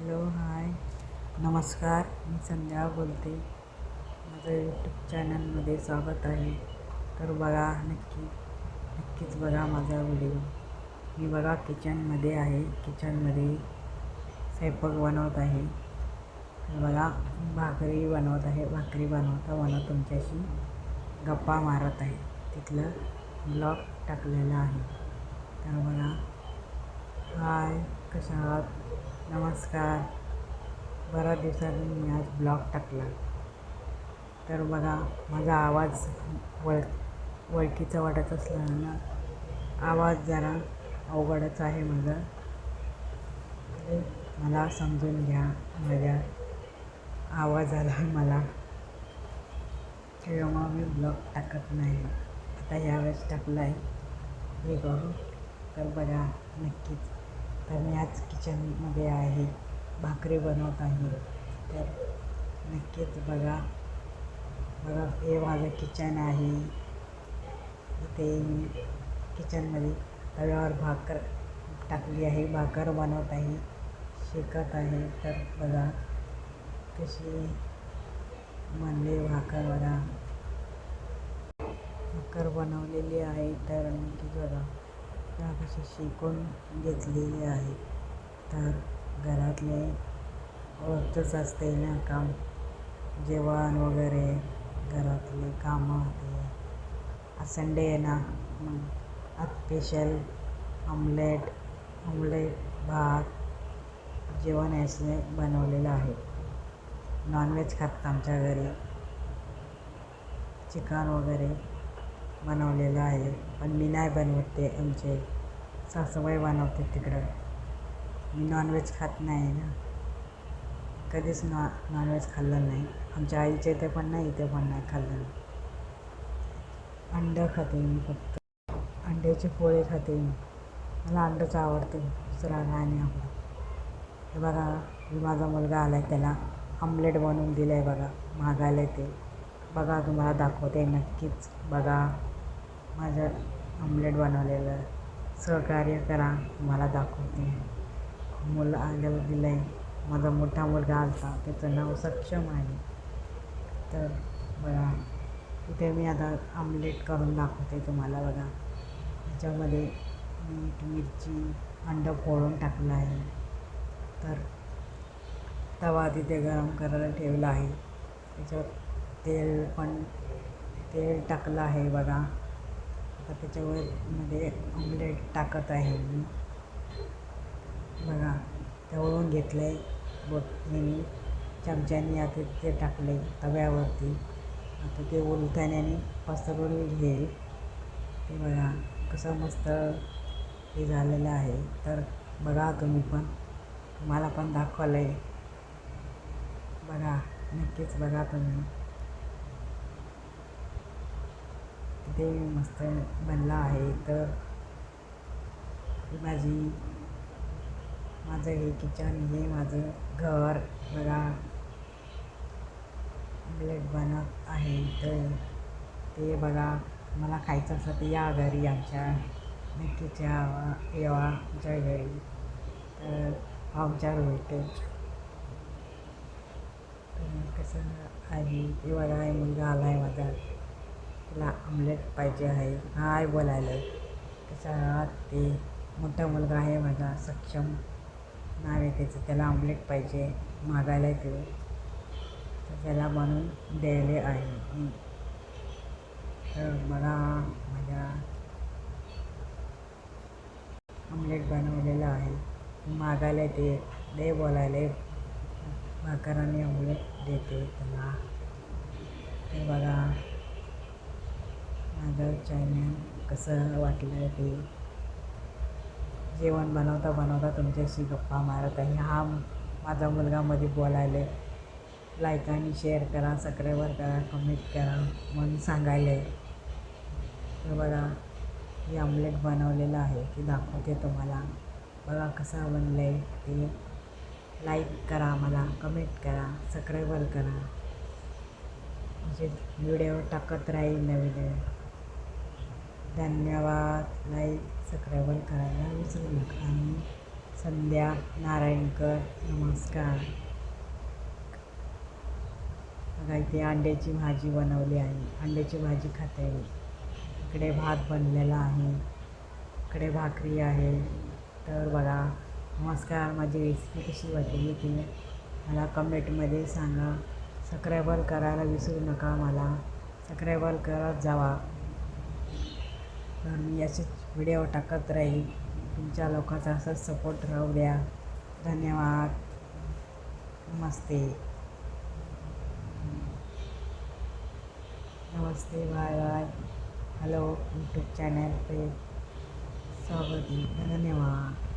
Hello hi. नमस्कार मी संध्या बोलते. माझं यूट्यूब चॅनलमध्ये स्वागत आहे. तर बघा नक्की नक्कीच बघा माझा व्हिडिओ मी बघा किचनमध्ये आहे. किचनमध्ये स्वयंपाक बनवत आहे. तर बघा भाकरी बनवत आहे. भाकरी बनवता बनवत तुमच्याशी गप्पा मारत आहे. तिथलं ब्लॉग टाकलेलं आहे. तर बघा हाय कशा आहात? नमस्कार. बऱ्याच दिवसांनी मी आज ब्लॉग टाकला. तर बघा माझा आवाज वळ वळखीचा वाटत असल्यानं आवाज जरा अवघडच आहे माझा. मला समजून घ्या माझ्या आवाजाला मला. तेव्हा मी ब्लॉग टाकत नाही. आता ह्यावेळेस टाकला आहे हे करू तर बघा नक्कीच तर मी आज किचनमध्ये आहे भाकरी बनवत आहे. तर नक्कीच बघा. बघा हे माझं किचन आहे. इथे मी किचनमध्ये तव्यावर भाकर टाकली आहे भाकर बनवत आहे शेकत आहे. तर बघा कशी म्हणले भाकर बघा. भाकर बनवलेली आहे तर नक्कीच बघा. त्या कशा शिकून घेतलेली आहे. तर घरातले रोजच असते ना काम. जेवण वगैरे घरातले कामं ते. संडे आहे ना मग स्पेशल ऑमलेट ऑमलेट भात जेवण असे बनवलेलं आहे. नॉनव्हेज खातात आमच्या घरी. चिकन वगैरे. बनवलेलं आहे. पण मी नाही बनवत ते आमचे सासूबाई बनवते तिकडं. मी नॉनव्हेज खात नाही ना. कधीच नॉ नॉनव्हेज खाल्लं नाही. आमच्या आईच्या इथे पण नाही इथे पण नाही खाल्लं. अंडं खाते मी फक्त. अंड्याचे पोळे खाते मी. मला अंडंच आवडतं. दुसरा नाही आवडत. हे बघा मी माझा मुलगा आला आहे त्याला आमलेट बनवून दिलं आहे बघा. मागायला ते. बघा तुम्हाला दाखवते नक्कीच. बघा. माझं आमलेट बनवलेलं. सहकार्य करा तुम्हाला दाखवते. मुलं आल्यावर दिलं आहे माझा मोठा मुलगा आलता त्याचं नाव सक्षम आहे. तर बघा इथे मी आता आमलेट करून दाखवते तुम्हाला बघा. त्याच्यामध्ये मीठ मिरची अंडं फोडून टाकलं आहे. तर तवा तिथे गरम करायला ठेवला आहे. त्याच्यावर तेल पण तेल टाकलं आहे बघा. आता त्याच्यावर मध्ये ऑमलेट टाकत आहे मी. बघा तळून घेतलं आहे बोटने चमच्याने आता ते टाकले तव्यावरती. आता ते उलथण्याने पसरून घेईल. ते बघा कसं मस्त हे झालेलं आहे. तर बघा तुम्ही पण. तुम्हाला पण दाखवलं आहे बघा नक्कीच बघा तुम्ही. ते मस्त बनला आहे. तर माझी माझं हे किचन हे माझं घर. बघा. ब्लेट बनत आहे तर ते बघा. मला खायचं असं ते या घरी आमच्या नक्कीच्या येवा आमच्या घरी. तर पाहुणचार भेटेल तर कसं आहे? ते बघा मुलगा आला आहे माझा. त्याला आमलेट पाहिजे आहे. हाय बोलायला. त्याचा ते मोठा मुलगा आहे माझा सक्षम. नाव आहे त्याचं. त्याला ऑमलेट पाहिजे. मागायला ते. तर त्याला बनवून द्यायले आहे. तर मला माझ्या ऑमलेट बनवलेलं आहे. मागायला येते. दे बोलायला. भाकराने आमलेट देते त्याला. हे बघा. माझं चॅनल कसं वाटलं ते. जेवण बनवता बनवता तुमच्याशी गप्पा मारत आहे. हा माझा मुलगा मध्ये बोलायला लाईक आणि शेअर करा सबस्क्राईबर करा कमेंट करा म्हणून सांगायला तर बघा हे ऑमलेट बनवलेलं आहे की दाखवते तुम्हाला. बघा कसं बनलं आहे ते. लाईक करा मला कमेंट करा सबस्क्राईबर करा. म्हणजे व्हिडिओ टाकत राहील नवीन. धन्यवाद. लाईक सबस्क्राईबर करायला विसरू नका. आणि संध्या नारायणकर नमस्कार. बघा इथे अंड्याची भाजी बनवली आहे. अंड्याची भाजी खाते इकडे भात बनलेला आहे. इकडे भाकरी आहे. तर बघा नमस्कार माझी रेसिपी कशी वाटली ती मला कमेंटमध्ये सांगा. सबस्क्रायबर करायला विसरू नका मला. सबस्क्रायबर करत जावा. तर मी असेच व्हिडिओ टाकत राहील. तुमच्या लोकांचा असंच सपोर्ट राहू द्या. धन्यवाद. नमस्ते. नमस्ते bye bye. Hello YouTube channel पे स्वागत धन्यवाद.